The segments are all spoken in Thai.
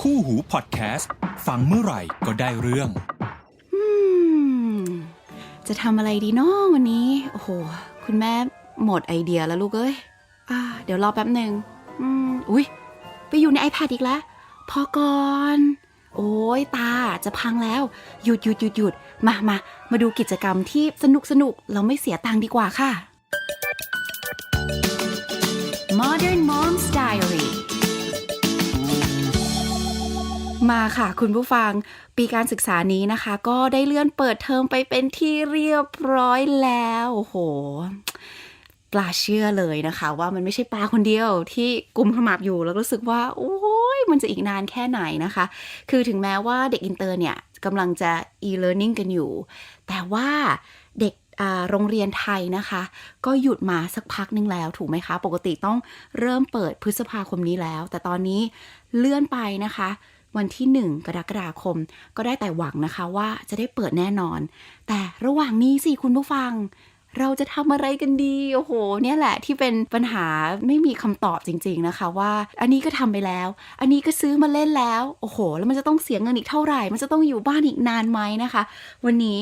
คู่หูพอดแคสต์ ฟังเมื่อไหร่ก็ได้เรื่อง จะทำอะไรดีเนาะวันนี้ โอ้โห คุณแม่หมดไอเดียแล้วลูกเอ้ยอ่าเดี๋ยวรอแป๊บหนึ่งอืมอุ้ยไปอยู่ใน iPad อีกแล้ว พอก่อน โอ้ยตาจะพังแล้ว หยุดหยุดหยุดหยุดมามามาดูกิจกรรมที่สนุกสนุกเราไม่เสียตังค์ดีกว่าค่ะ มาค่ะคุณผู้ฟังปีการศึกษานี้นะคะ ก็ได้เลื่อนเปิดเทอมไปเป็นที่เรียบร้อยแล้วโอ้โหปลาเชื่อเลยนะคะ ว่ามันไม่ใช่ปลาคนเดียวที่กลุ่มขมับอยู่แล้วรู้สึกว่า โอ้ยมันจะอีกนานแค่ไหนนะคะ คือถึงแม้ว่าเด็กอินเตอร์เนี่ยกำลังจะ e-learning กันอยู่ แต่ว่าเด็กโรงเรียนไทยนะคะ ก็หยุดมาสักพักนึงแล้วถูกไหมคะ ปกติต้องเริ่มเปิดพฤษภาคมนี้แล้ว แต่ตอนนี้เลื่อนไปนะคะ วันที่ 1 กรกฎาคม ก็ได้แต่หวังนะคะว่าจะได้เปิดแน่นอน แต่ระหว่างนี้สิคุณผู้ฟัง เราจะทำอะไรกันดี โอ้โห เนี่ยแหละที่เป็นปัญหาไม่มีคำตอบจริง ๆนะคะว่า อันนี้ก็ทำไปแล้ว อันนี้ก็ซื้อมาเล่นแล้ว โอ้โห แล้วมันจะต้องเสียเงินอีกเท่าไหร่ มันจะต้องอยู่บ้านอีกนานไหมนะคะ วันนี้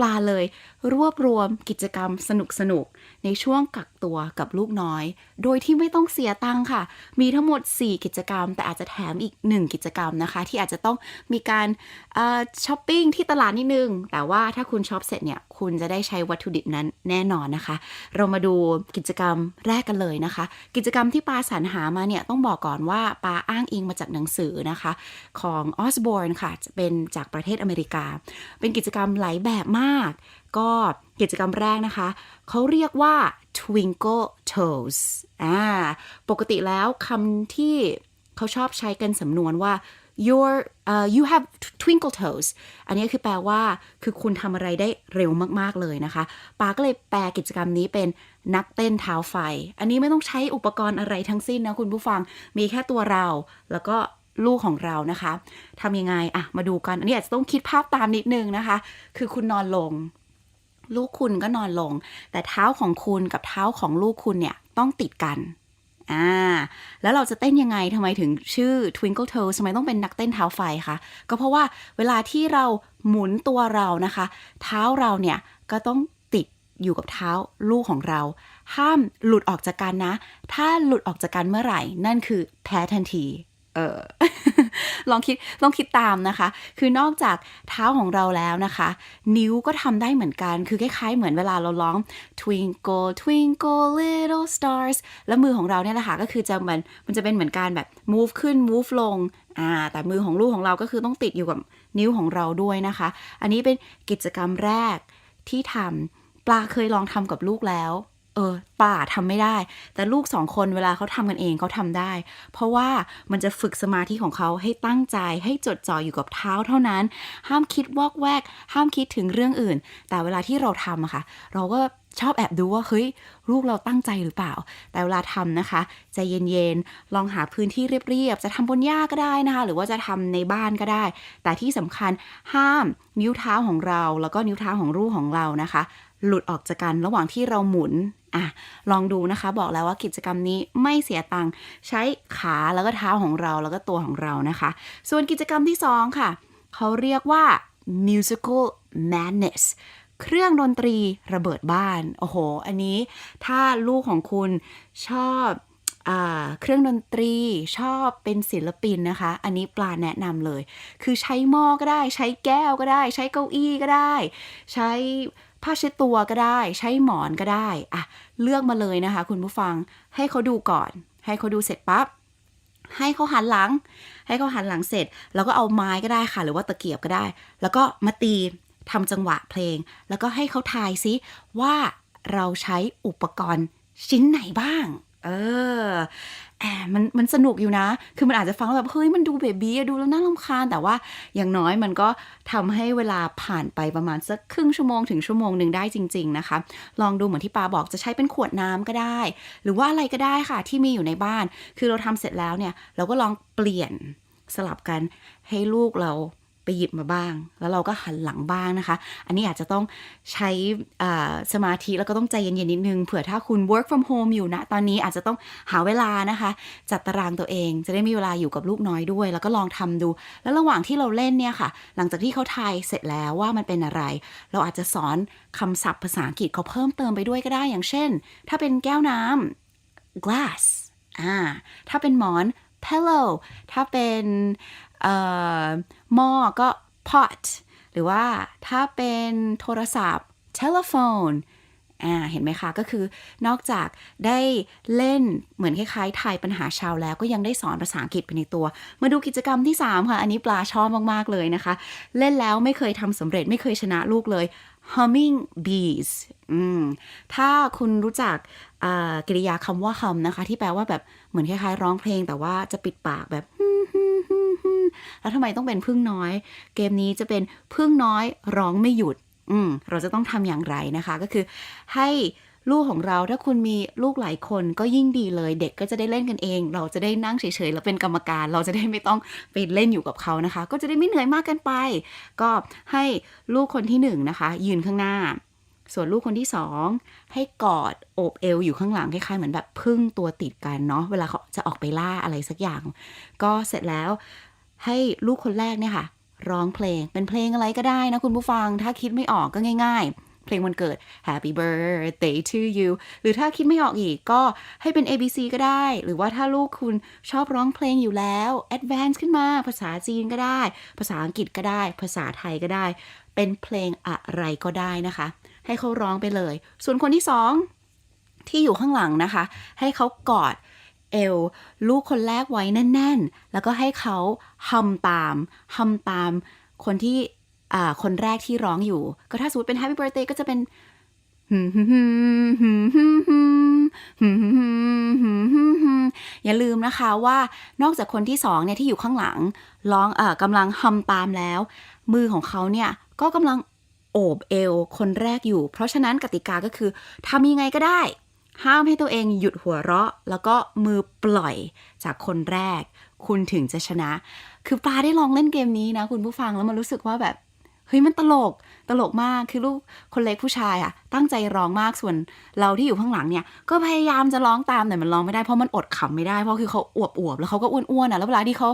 ปลาเลย รวบรวมกิจกรรมสนุกๆในช่วงกักตัวกับลูกน้อย โดยที่ไม่ต้องเสียตังค่ะ มีทั้งหมด 4 กิจกรรม แต่อาจจะแถมอีก 1 กิจกรรมนะคะ ที่อาจจะต้องมีการช้อปปิ้งที่ตลาดนิดนึง แต่ว่าถ้าคุณช็อปเสร็จเนี่ย คุณจะได้ใช้วัตถุดิบนั้นแน่นอนนะคะ เรามาดูกิจกรรมแรกกันเลยนะคะ กิจกรรมที่ปาสรรหามาเนี่ยต้องบอกก่อนว่าปาอ้างอิงมาจากหนังสือนะคะ ของออสบอร์นค่ะจะเป็นจากประเทศอเมริกา เป็นกิจกรรมหลายแบบมากก็กิจกรรมแรกนะคะ เขาเรียกว่า twinkle toes อ่าปกติแล้วคำที่เขาชอบใช้กันสำนวนว่า your uh, you have twinkle toes อันนี้คือแปลว่าคือคุณทำอะไรได้เร็วมากๆเลยนะคะปาก็เลยแปลกิจกรรมนี้เป็นนักเต้นเท้าไฟ อันนี้ไม่ต้องใช้อุปกรณ์อะไรทั้งสิ้นนะคุณผู้ฟังมีแค่ตัวเราแล้วก็ ลูกของเรานะคะทำยังไงอะมาดูกัน อันนี้อาจจะต้องคิดภาพตามนิดนึงนะคะ คือคุณนอนลง ลูกคุณก็นอนลง แต่เท้าของคุณกับเท้าของลูกคุณเนี่ยต้องติดกันอ่าแล้วเราจะเต้นยังไงทำไมถึงชื่อ Twinkle Toes ทำไมต้องเป็นนักเต้นเท้าไฟคะ ก็เพราะว่าเวลาที่เราหมุนตัวเรานะคะ เท้าเราเนี่ยก็ต้องติดอยู่กับเท้าลูกของเรา ห้ามหลุดออกจากกันนะ ถ้าหลุดออกจากกันเมื่อไหร่ นั่นคือแพ้ทันที ออลองคิดลองคิดตามนะคะ คือนอกจากเท้าของเราแล้วนะคะ นิ้วก็ทำได้เหมือนกัน คือคล้ายๆ เหมือนเวลาเราร้อง twinkle twinkle little stars แล้วมือของเราเนี่ยแหละค่ะก็คือจะเหมือนมันจะเป็นเหมือนการแบบ move ขึ้น move ลงอ่าแต่มือของลูกของเราก็คือต้องติดอยู่กับนิ้วของเราด้วยนะคะ อันนี้เป็นกิจกรรมแรกที่ทำปลาเคยลองทำกับลูกแล้ว ออป่าทำไม่ได้ แต่ลูกสองคนเวลาเขาทำกันเองเขาทำได้ เพราะว่ามันจะฝึกสมาธิของเขาให้ตั้งใจให้จดจ่ออยู่กับเท้าเท่านั้น ห้ามคิดวอกแวก ห้ามคิดถึงเรื่องอื่น แต่เวลาที่เราทำอะค่ะ เราก็ชอบแอบดูว่าเฮ้ยลูกเราตั้งใจหรือเปล่า แต่เวลาทำนะคะใจเย็นๆ ลองหาพื้นที่เรียบๆ จะทำบนหญ้าก็ได้นะคะ หรือว่าจะทำในบ้านก็ได้ แต่ที่สำคัญห้ามนิ้วเท้าของเรา แล้วก็นิ้วเท้าของลูกของเรานะคะ หลุดออกจากกันระหว่างที่เราหมุนอะลองดูนะคะบอกแล้วว่ากิจกรรมนี้ไม่เสียตังค์ใช้ขาแล้วก็เท้าของเราแล้วก็ตัวของเรานะคะ ส่วนกิจกรรมที่สองค่ะ เขาเรียกว่า musical madness เครื่องดนตรีระเบิดบ้าน โอ้โห อันนี้ถ้าลูกของคุณชอบอเครื่องดนตรีชอบเป็นศิลปินนะคะ อันนี้ปลาแนะนำเลย คือใช้หม้อก็ได้ ใช้แก้วก็ได้ ใช้เก้าอี้ก็ได้ ใช้ ผ้าเช็ดตัวก็ได้ ใช้หมอนก็ได้อะเลือกมาเลยนะคะ คุณผู้ฟังให้เขาดูก่อน ให้เขาดูเสร็จปั๊บให้เขาหันหลัง ให้เขาหันหลังเสร็จ แล้วก็เอาไม้ก็ได้ค่ะ หรือว่าตะเกียบก็ได้ แล้วก็มาตีทำจังหวะเพลง แล้วก็ให้เขาทายซิว่าเราใช้อุปกรณ์ชิ้นไหนบ้าง เออ แอบมันมันสนุกอยู่นะ คือมันอาจจะฟังแบบเฮ้ยมันดูเบบี้อะดูแล้วน่ารำคาญแต่ว่าอย่างน้อยมันก็ทำให้เวลาผ่านไปประมาณสักครึ่งชั่วโมงถึงชั่วโมงหนึ่งได้จริง ๆนะคะ ลองดูเหมือนที่ปาบอกจะใช้เป็นขวดน้ำก็ได้ หรือว่าอะไรก็ได้ค่ะที่มีอยู่ในบ้าน คือเราทำเสร็จแล้วเนี่ย เราก็ลองเปลี่ยนสลับกันให้ลูกเรา หยิบมาบ้าง แล้วเราก็หันหลังบ้างนะคะ อันนี้อาจจะต้องใช้สมาธิแล้วก็ต้องใจเย็นๆนิดนึงเผื่อถ้าคุณ work from home อยู่นะตอนนี้อาจจะต้องหาเวลานะคะ จัดตารางตัวเอง จะได้มีเวลาอยู่กับลูกน้อยด้วย แล้วก็ลองทำดู แล้วระหว่างที่เราเล่นเนี่ยค่ะ หลังจากที่เขาทายเสร็จแล้วว่ามันเป็นอะไร เราอาจจะสอนคำศัพท์ภาษาอังกฤษเขาเพิ่มเติมไปด้วยก็ได้อย่างเช่น ถ้าเป็นแก้วน้ำ glass อ่าถ้าเป็นหมอน pillow ถ้าเป็นเอ่อ หม้อก็ pot หรือว่าถ้าเป็นโทรศัพท์ telephone อ่าเห็นไหมคะ ก็คือนอกจากได้เล่นเหมือนคล้ายๆทายปัญหาชาวแล้วก็ยังได้สอนภาษาอังกฤษไปในตัว มาดูกิจกรรมที่ 3 ค่ะ อันนี้ปลาชอบมาก ๆ เลยนะคะ เล่นแล้วไม่เคยทำสำเร็จไม่เคยชนะลูกเลย humming bees อืมถ้าคุณรู้จักอ่ากริยาคำว่า hum นะคะ ที่แปลว่าแบบ เหมือนคล้ายๆ ร้องเพลงแต่ว่าจะปิดปากแบบแล้วทำไมต้องเป็นพึ่งน้อย เกมนี้จะเป็นพึ่งน้อยร้องไม่หยุด อืมเราจะต้องทำอย่างไรนะคะ ก็คือให้ลูกของเราถ้าคุณมีลูกหลายคนก็ยิ่งดีเลย เด็กก็จะได้เล่นกันเอง เราจะได้นั่งเฉยๆแล้วเป็นกรรมการ เราจะได้ไม่ต้องไปเล่นอยู่กับเขานะคะ ก็จะได้ไม่เหนื่อยมากเกินไป ก็ให้ลูกคนที่หนึ่งนะคะ ยืนข้างหน้า ส่วนลูกคนที่สองให้กอดโอบเอวอยู่ข้างหลังคล้ายๆเหมือนแบบพึ่งตัวติดกันเนาะเวลาเขาจะออกไปล่าอะไรสักอย่าง ก็เสร็จแล้วให้ลูกคนแรกเนี่ยค่ะ ร้องเพลงเป็นเพลงอะไรก็ได้นะคุณผู้ฟัง ถ้าคิดไม่ออกก็ง่าย ๆเพลงวันเกิด Happy Birthday to you หรือถ้าคิดไม่ออกอีกก็ให้เป็น A B C ก็ได้ หรือว่าถ้าลูกคุณชอบร้องเพลงอยู่แล้ว Advance ขึ้นมา ภาษาจีนก็ได้ ภาษาอังกฤษก็ได้ ภาษาไทยก็ได้ เป็นเพลงอะไรก็ได้นะคะ ให้เขาร้องไปเลย ส่วนคนที่สองที่อยู่ข้างหลังนะคะ ให้เขากอดเอวลูกคนแรกไว้แน่น ๆ แล้วก็ให้เขาฮัมตามฮัมตามคนที่อ่าคนแรกที่ร้องอยู่ ก็ถ้าสมมติเป็น Happy Birthday ก็จะเป็นอย่าลืมนะคะว่านอกจากคนที่สองเนี่ยที่อยู่ข้างหลังร้องเอ่อกำลังฮัมตามแล้ว มือของเขาเนี่ยก็กำลัง โอบเอวคนแรกอยู่ เพราะฉะนั้นกติกาก็คือทำยังไงก็ได้ ห้ามให้ตัวเองหยุดหัวเราะ แล้วก็มือปล่อยจากคนแรก คุณถึงจะชนะ คือปลาได้ลองเล่นเกมนี้นะ คุณผู้ฟังแล้วมันรู้สึกว่าแบบเฮ้ยมันตลกตลกมากคือลูกคนเล็กผู้ชายอะตั้งใจร้องมากส่วนเราที่อยู่ข้างหลังเนี่ย ก็พยายามจะร้องตามแต่มันร้องไม่ได้เพราะมันอดขำไม่ได้เพราะคือเขาอวบอวบแล้วเขาก็อ้วนๆอะแล้วเวลาที่เขา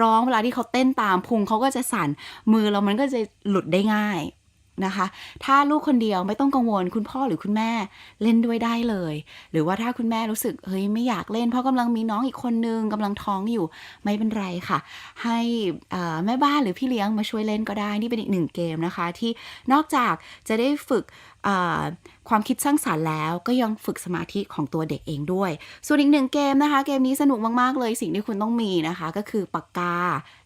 ร้องเวลาที่เขาเต้นตามพุงเขาก็จะสั่นมือเรามันก็จะหลุดได้ง่าย นะคะ ถ้าลูกคนเดียวไม่ต้องกังวล คุณพ่อหรือคุณแม่เล่นด้วยได้เลย หรือว่าถ้าคุณแม่รู้สึกเฮ้ยไม่อยากเล่นเพราะกำลังมีน้องอีกคนนึงกำลังท้องอยู่ไม่เป็นไรค่ะ ให้แม่บ้านหรือพี่เลี้ยงมาช่วยเล่นก็ได้นี่เป็นอีกหนึ่งเกมนะคะ ที่นอกจากจะได้ฝึก ความคิดสร้างสารรค์แล้วก็ยังฝึกสมาธิของตัวเด็กเองด้วย ส่วนอีกหนึ่งเกมนะคะ เกมนี้สนุกมากๆเลยสิ่งที่คุณต้องมีนะคะ ก็คือปากกา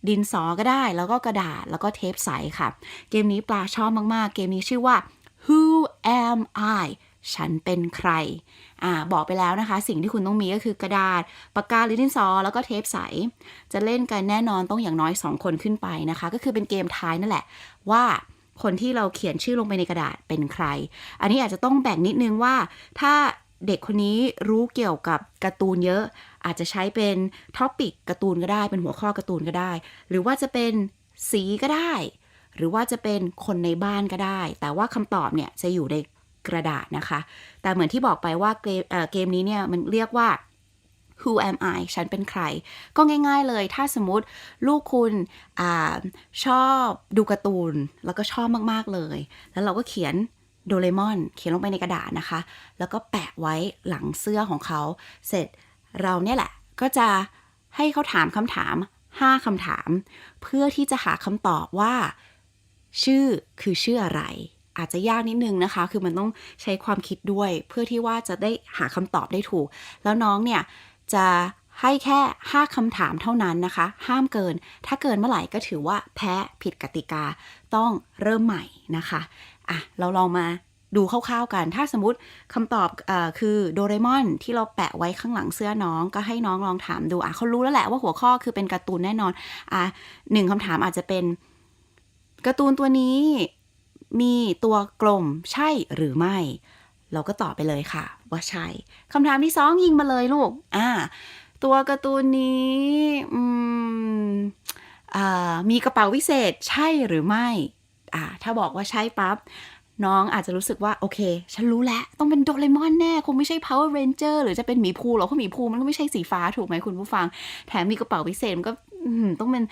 ดินสอก็ได้ แล้วก็กระดาษแล้วก็เทปใสค่ะ เกมนี้ปลาชอบมากๆ เกมนี้ชื่อว่า Who am I ฉันเป็นใคร อ่า บอกไปแล้วนะคะ สิ่งที่คุณต้องมีก็คือกระดาษ ปากกาหรือดินสอ แล้วก็เทปใส จะเล่นกันแน่นอนต้องอย่างน้อย 2 คนขึ้นไปนะคะ ก็คือเป็นเกมท้ายนั่นแหละว่า คนที่เราเขียนชื่อลงไปในกระดาษเป็นใคร อันนี้อาจจะต้องแบ่งนิดนึงว่า ถ้าเด็กคนนี้รู้เกี่ยวกับการ์ตูนเยอะ อาจจะใช้เป็นท็อปิกการ์ตูนก็ได้ เป็นหัวข้อการ์ตูนก็ได้ หรือว่าจะเป็นสีก็ได้ หรือว่าจะเป็นคนในบ้านก็ได้ แต่ว่าคำตอบเนี่ยจะอยู่ในกระดาษนะคะ แต่เหมือนที่บอกไปว่าเกมเเกมนี้เนี่ยมันเรียกว่า Who am I ฉันเป็นใคร ก็ง่าย ๆเลยถ้าสมมติลูกคุณอชอบดูการ์ตูน แล้วก็ชอบมากๆเลย แล้วเราก็เขียนโดเรมอนเขียนลงไปในกระดาษนะคะ แล้วก็แปะไว้หลังเสื้อของเขา เสร็จเราเนี่ยแหละ ก็จะให้เขาถามคำถาม 5คำถาม เพื่อที่จะหาคำตอบว่า ชื่อคือชื่ออะไร อาจจะยากนิดนึงนะคะ คือมันต้องใช้ความคิดด้วย เพื่อที่ว่าจะได้หาคำตอบได้ถูก แล้วน้องเนี่ย จะให้แค่ 5คำถามเท่านั้นนะคะ ห้ามเกิน ถ้าเกินเมื่อไหร่ก็ถือว่าแพ้ผิดกติกาต้องเริ่มใหม่นะคะอะเราลองมาดูคร่าวๆกัน ถ้าสมมติคำตอบอคือโดเรมอนที่เราแปะไว้ข้างหลังเสื้อน้องก็ให้น้องลองถามดูอะเขารู้แล้วแหละว่าหัวข้อคือเป็นการ์ตูนแน่นอนอะหนึ่งคำถามอาจจะเป็นการ์ตูนตัวนี้มีตัวกลมใช่หรือไม่ เราก็ตอบไปเลยค่ะ ว่าใช่คำถามที่สองยิงมาเลยลูก อ่า ตัวการ์ตูนนี้อืมอ่ามีกระเป๋าวิเศษใช่หรือไม่ อ่า ถ้าบอกว่าใช่ปั๊บน้องอาจจะรู้สึกว่า โอเค ฉันรู้แล้ว ต้องเป็นโดเรมอนแน่ คงไม่ใช่ Power Ranger หรือจะเป็นหมีภูหรอกเพราะหมีภูมันก็ไม่ใช่สีฟ้าถูกไหมคุณผู้ฟัง แถมมีกระเป๋าพิเศษมันก็ ต้องเป็น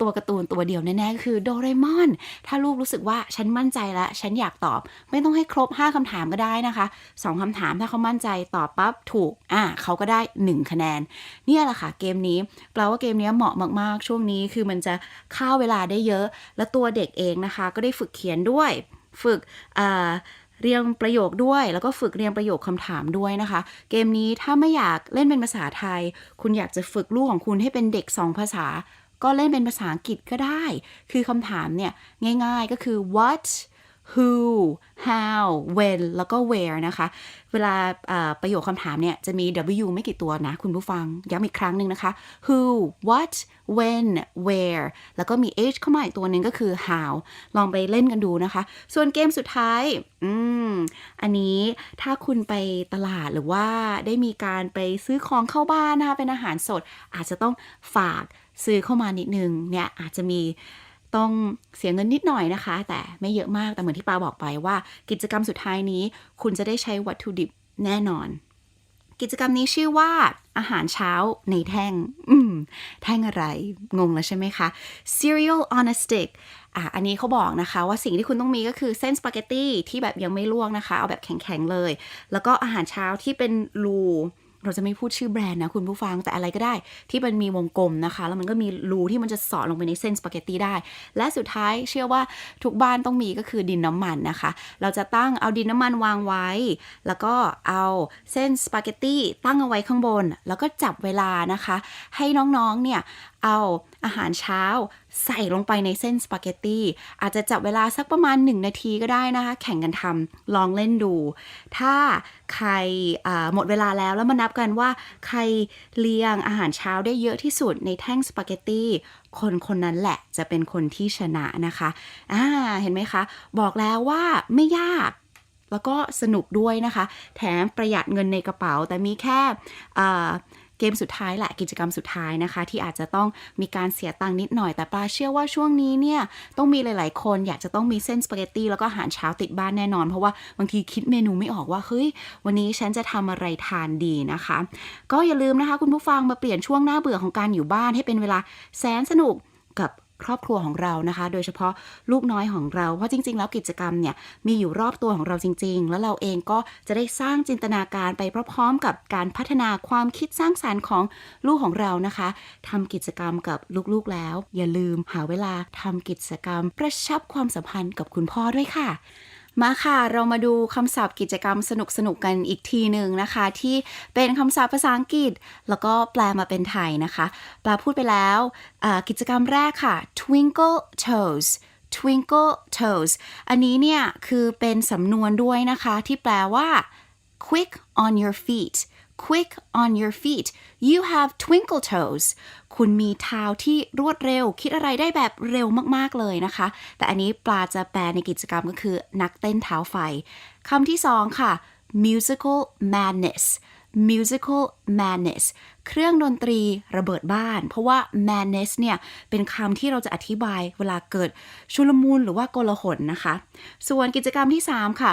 ตัวการ์ตูนตัวเดียวแน่ๆก็คือโดเรมอน ถ้าลูกรู้สึกว่าฉันมั่นใจแล้วฉันอยากตอบ ไม่ต้องให้ครบ 5คำถามก็ได้นะคะสองคำถามถ้าเขามั่นใจตอบปั๊บถูกอะเขาก็ได้ 1 คะแนน เนี่ยแหละค่ะเกมนี้แปลว่าเกมนี้เหมาะมากๆ ช่วงนี้คือมันจะฆ่าเวลาได้เยอะ และตัวเด็กเองนะคะ ก็ได้ฝึกเขียนด้วย ฝึกอ่า เรียงประโยคด้วย แล้วก็ฝึกเรียงประโยคคำถามด้วยนะคะ เกมนี้ถ้าไม่อยากเล่นเป็นภาษาไทย คุณอยากจะฝึกลูกของคุณให้เป็นเด็กสองภาษา ก็เล่นเป็นภาษาอังกฤษก็ได้ คือคำถามเนี่ยง่ายๆก็คือ what who how when แล้วก็ where นะคะ เวลาประโยคคำถามเนี่ย จะมี W ไม่กี่ตัวนะคุณผู้ฟัง ย้ำอีกครั้งหนึ่งนะคะ who what when where แล้วก็มี h เข้ามาอีกตัวหนึ่งก็คือ how ลองไปเล่นกันดูนะคะ ส่วนเกมสุดท้าย อืม อันนี้ถ้าคุณไปตลาดหรือว่าได้มีการไปซื้อของเข้าบ้านนะคะ เป็นอาหารสด อาจจะต้องฝากซื้อเข้ามานิดนึง เนี่ยอาจจะมี ต้องเสียเงินนิดหน่อยนะคะ แต่ไม่เยอะมากแต่เหมือนที่ปาบอกไปว่า กิจกรรมสุดท้ายนี้ คุณจะได้ใช้วัตถุดิบแน่นอน กิจกรรมนี้ชื่อว่าอาหารเช้าในแท่ง อืม แท่งอะไร งงแล้วใช่ไหมคะ cereal on a stick อะ อันนี้เขาบอกนะคะว่าสิ่งที่คุณต้องมีก็คือเส้นสปาเกตตี้ที่แบบยังไม่ลวกนะคะ เอาแบบแข็งๆเลย แล้วก็อาหารเช้าที่เป็นรู เราจะไม่พูดชื่อแบรนด์นะคุณผู้ฟังแต่อะไรก็ได้ ที่มันมีวงกลมนะคะ แล้วมันก็มีรูที่มันจะสอดลงไปในเส้นสปาเกตตี้ได้ และสุดท้ายเชื่อว่าทุกบ้านต้องมีก็คือดินน้ำมันนะคะ เราจะตั้งเอาดินน้ำมันวางไว้ แล้วก็เอาเส้นสปาเกตตี้ตั้งเอาไว้ข้างบน แล้วก็จับเวลานะคะ ให้น้องๆเนี่ย เอาอาหารเช้าใส่ลงไปในเส้นสปาเกตตี้อาจจะจับเวลาสักประมาณ 1 นาทีก็ได้นะคะ แข่งกันทำลองเล่นดู ถ้าใครหมดเวลาแล้วแล้วมานับกันว่า ใครเลียงอาหารเช้าได้เยอะที่สุดในแท่งสปาเกตตี้คนคนนั้นแหละจะเป็นคนที่ชนะนะคะอ่าเห็นไหมคะ บอกแล้วว่าไม่ยากแล้วก็สนุกด้วยนะคะ แถมประหยัดเงินในกระเป๋าแต่มีแค่ เกมสุดท้ายแหละกิจกรรมสุดท้ายนะคะ ที่อาจจะต้องมีการเสียตังค์นิดหน่อยแต่ปลาเชื่อว่าช่วงนี้เนี่ยต้องมีหลายๆ คนอยากจะต้องมีเส้นสปาเกตตี้แล้วก็อาหารเช้าติดบ้านแน่นอน เพราะว่าบางทีคิดเมนูไม่ออกว่าเฮ้ยวันนี้ฉันจะทำอะไรทานดีนะคะ ก็อย่าลืมนะคะ คุณผู้ฟังมาเปลี่ยนช่วงหน้าเบื่อของการอยู่บ้านให้เป็นเวลาแสนสนุกกับ ครอบครัวของเรานะคะ โดยเฉพาะลูกน้อยของเรา เพราะจริง ๆ แล้วกิจกรรมเนี่ยมีอยู่รอบตัวของเราจริง ๆ แล้วเราเองก็จะได้สร้างจินตนาการไปพร้อมๆ กับการพัฒนาความคิดสร้างสารรค์ของลูกของเรานะคะทำกิจกรรมกับลูกๆแล้ว อย่าลืมหาเวลาทำกิจกรรม ประชับความสัมพันธ์กับคุณพ่อด้วยค่ะ มาค่ะ เรามาดูคำศัพท์กิจกรรมสนุกๆกันอีกทีหนึ่งนะคะ ที่เป็นคำศัพท์ภาษาอังกฤษ แล้วก็แปลมาเป็นไทยนะคะ ปลาพูดไปแล้วกิจกรรมแรกค่ะ twinkle toes twinkle toes อันนี้เนี่ยคือเป็นสำนวนด้วยนะคะ ที่แปลว่า quick on your feet quick on your feet you have twinkle toes คุณมีเท้าที่รวดเร็ว คิดอะไรได้แบบเร็วมากๆเลยนะคะ แต่อันนี้ปลาจะแปลในกิจกรรมก็คือ นักเต้นเท้าไฟคำที่สองค่ะ musical madness musical madness เครื่องดนตรีระเบิดบ้าน เพราะว่า madness เนี่ย เป็นคำที่เราจะอธิบายเวลาเกิดชุลมุนหรือว่าโกลาหลนะคะ ส่วนกิจกรรมที่ 3 ค่ะ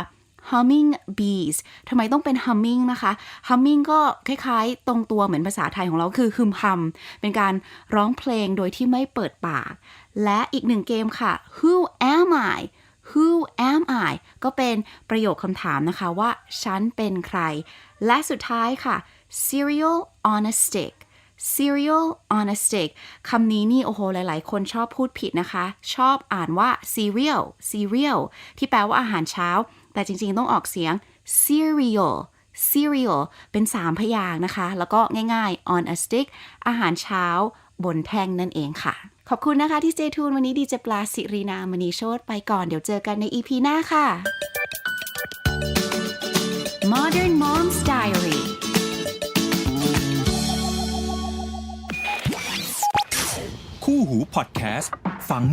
humming bees ทำไมต้องเป็น humming นะคะ humming ก็คล้ายๆ ตรงตัวเหมือนภาษาไทยของเราคือฮึมฮัมเป็นการร้องเพลงโดยที่ไม่เปิดปาก และอีกหนึ่งเกมค่ะ who am I Who am I ก็เป็นประโยคคำถามนะคะว่า ฉันเป็นใคร และสุดท้ายค่ะ cereal on a stick cereal on a stick คำนี้นี่ โอ้โห หลาย ๆ คนชอบพูดผิดนะคะ ชอบอ่านว่า cereal cereal ที่แปลว่าอาหารเช้า แต่จริงๆต้องออกเสียง cereal cereal เป็น3พยางนะคะ แล้วก็ง่ายๆ on a stick อาหารเช้าบนแท่งนั่นเองค่ะ ขอบคุณนะคะที่ stay Tune วันนี้ดีเจปลาสิรีนามณีโชตไปก่อนเดี๋ยวเจอกันใน EP หน้าค่ะ Modern Mom's Diary คู่หูพอดแคสต์